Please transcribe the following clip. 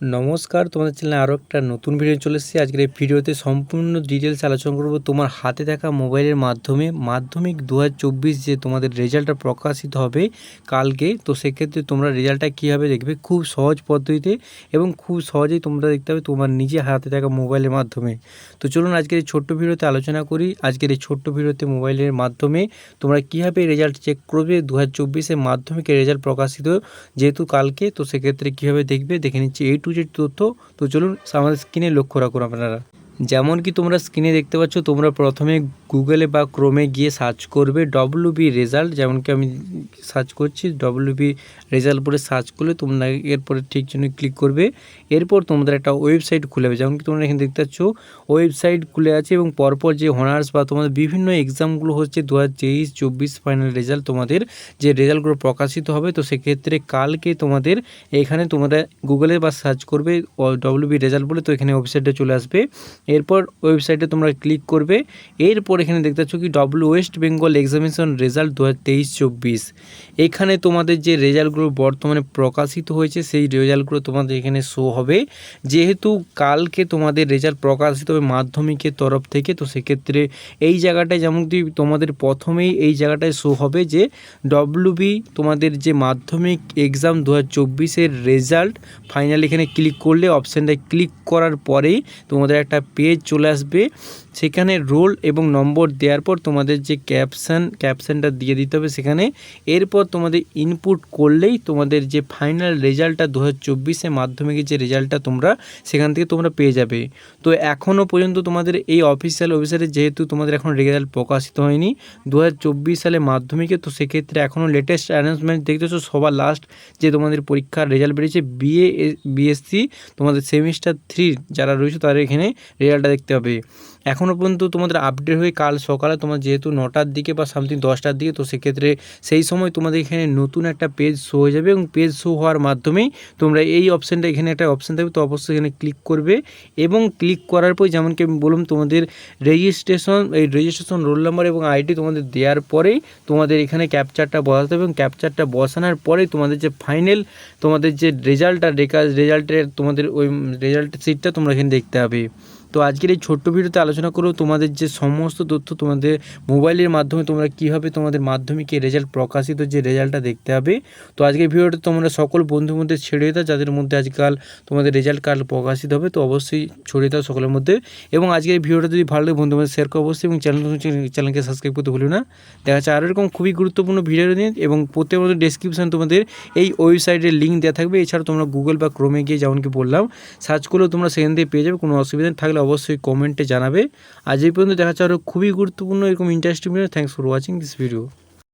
নমস্কার, তোমাদের চ্যানেলে আরও একটা নতুন ভিডিও চলে এসেছি। আজকের এই ভিডিওতে সম্পূর্ণ ডিটেলস আলোচনা করব তোমার হাতে থাকা মোবাইলের মাধ্যমে। মাধ্যমিক দু হাজার চব্বিশ যে তোমাদের রেজাল্টটা প্রকাশিত হবে কালকে, তো সেক্ষেত্রে তোমরা রেজাল্টটা কীভাবে দেখবে খুব সহজ পদ্ধতিতে এবং খুব সহজেই তোমরা দেখতে হবে তোমার নিজে হাতে থাকা মোবাইলের মাধ্যমে। তো চলুন আজকের এই ছোট্ট ভিডিওতে আলোচনা করি। আজকের এই ছোট্ট ভিডিওতে মোবাইলের মাধ্যমে তোমরা কীভাবে রেজাল্ট চেক করবে দু হাজার চব্বিশে মাধ্যমিকের রেজাল্ট প্রকাশিত যেহেতু কালকে, তো সেক্ষেত্রে কীভাবে দেখবে? দেখে নিচ্ছি এই টু জেড তথ্য, তো চলুন আমাদের স্ক্রিনে লক্ষ্য রাখুন আপনারা। যেমন কি তোমরা স্ক্রিনে দেখতে পাচ্ছ, তোমরা প্রথমে গুগলে বা ক্রোমে গিয়ে সার্চ করবে ডব্লিউ বি রেজাল্ট যেমন কি আমি সার্চ করছি ডব্লিউ বি রেজাল্ট পরে সার্চ করলে তোমরা এরপরে ঠিক জন্য ক্লিক করবে। এরপর তোমাদের একটা ওয়েবসাইট খুলে যাবে যেমন কি তোমরা এখানে দেখতে পাচ্ছ ওয়েবসাইট খুলে আছে এবং পরপর যে হনার্স বা তোমাদের বিভিন্ন এক্সামগুলো হচ্ছে দু হাজার তেইশ চব্বিশ ফাইনাল রেজাল্ট তোমাদের যে রেজাল্টগুলো প্রকাশিত হবে, তো সেক্ষেত্রে কালকে তোমাদের এখানে তোমরা গুগলে বা সার্চ করবে ডব্লিউ বি রেজাল্ট বলে, তো এখানে ওয়েবসাইটে চলে আসবে। এরপর ওয়েবসাইটে তোমরা ক্লিক করবে। এরপর এখানে দেখতে পাচ্ছ কি? W West Bengal examination result দু হাজার তেইশ চব্বিশ এখানে তোমাদের যে রেজাল্টগুলো বর্তমানে প্রকাশিত হয়েছে, সেই রেজাল্টগুলো তোমাদের এখানে শো হবে। যেহেতু কালকে তোমাদের রেজাল্ট প্রকাশিত হবে মাধ্যমিকের তরফ থেকে, তো সেক্ষেত্রে এই জায়গাটায় যেমন তোমাদের প্রথমেই এই জায়গাটায় শো হবে যে ডব্লিউবি তোমাদের যে মাধ্যমিক এক্সাম দু হাজার রেজাল্ট ফাইনাল এখানে ক্লিক করলে অপশানটায় ক্লিক করার পরেই তোমাদের একটা পেজ চলে আসবে। সেখানে রোল এবং নম্বর দেওয়ার পর তোমাদের যে ক্যাপশান ক্যাপশানটা দিয়ে দিতে হবে সেখানে। এরপর তোমাদের ইনপুট করলেই তোমাদের যে ফাইনাল রেজাল্টটা দু হাজার চব্বিশে মাধ্যমিকের যে রেজাল্টটা তোমরা সেখান থেকে তোমরা পেয়ে যাবে। তো এখনও পর্যন্ত তোমাদের এই অফিসিয়াল অফিসারে যেহেতু তোমাদের এখন রেজাল্ট প্রকাশিত হয়নি দু হাজার চব্বিশ সালে মাধ্যমিকে, তো সেক্ষেত্রে এখনও লেটেস্ট অ্যানাউন্সমেন্ট দেখতেছো, সবার লাস্ট যে তোমাদের পরীক্ষার রেজাল্ট বেরিয়েছে বিএ বিএসসি তোমাদের সেমিস্টার থ্রি যারা রয়েছে তাদের এখানে রেজাল্টটা দেখতে হবে। এখনও পর্যন্ত তোমাদের আপডেট হয়ে কাল সকালে তোমার যেহেতু নটার দিকে বা সামথিং দশটার দিকে, তো সেক্ষেত্রে সেই সময় তোমাদের এখানে নতুন একটা পেজ শো হয়ে যাবে এবং পেজ শো হওয়ার মাধ্যমেই তোমরা এই অপশানটা এখানে একটা অপশান থাকবে, তো অবশ্যই এখানে ক্লিক করবে এবং ক্লিক করার পর যেমন কি আমি বললাম, তোমাদের রেজিস্ট্রেশন এই রেজিস্ট্রেশন রোল নাম্বার এবং আইডি তোমাদের দেওয়ার পরেই তোমাদের এখানে ক্যাপচারটা বসাতে হবে এবং ক্যাপচারটা বসানোর পরে তোমাদের যে ফাইনাল তোমাদের যে রেজাল্টটা রেজাল্টের তোমাদের ওই রেজাল্ট সিটটা তোমরা এখানে দেখতে হবে। তো আজকের এই ছোট্ট ভিডিওতে আলোচনা করব তোমাদের যে সমস্ত তথ্য তোমাদের মোবাইলের মাধ্যমে তোমরা কীভাবে তোমাদের মাধ্যমিকে রেজাল্ট প্রকাশিত যে রেজাল্টটা দেখতে হবে। তো আজকের ভিডিওটা তোমরা সকল বন্ধুর মধ্যে ছেড়ে দাও, যাদের মধ্যে আজকাল তোমাদের রেজাল্ট কার্ড প্রকাশিত হবে, তো অবশ্যই ছড়িয়ে দাও সকলের মধ্যে। এবং আজকের ভিডিওটা যদি ভালো লাগে, বন্ধুদের মধ্যে শেয়ার করো অবশ্যই, এবং চ্যানেল চ্যানেলকে সাবস্ক্রাইব করতে ভুলো না। দেখা যাচ্ছে আরও এরকম খুবই গুরুত্বপূর্ণ ভিডিও নিয়ে, এবং প্রত্যেক মধ্যে ডেসক্রিপশান তোমাদের এই ওয়েবসাইটের লিঙ্ক দেওয়া থাকবে। এছাড়া তোমরা গুগল বা ক্রোমে গিয়ে যেমন কি বললাম সার্চ করলেও তোমরা সেখান থেকে পেয়ে যাবে, কোনো অসুবিধা থাকলে অবশ্যই কমেন্টে জানাবে। আজ এই পর্যন্ত দেখা যাচ্ছে আরও খুবই গুরুত্বপূর্ণ এরকম interesting video thanks for watching this video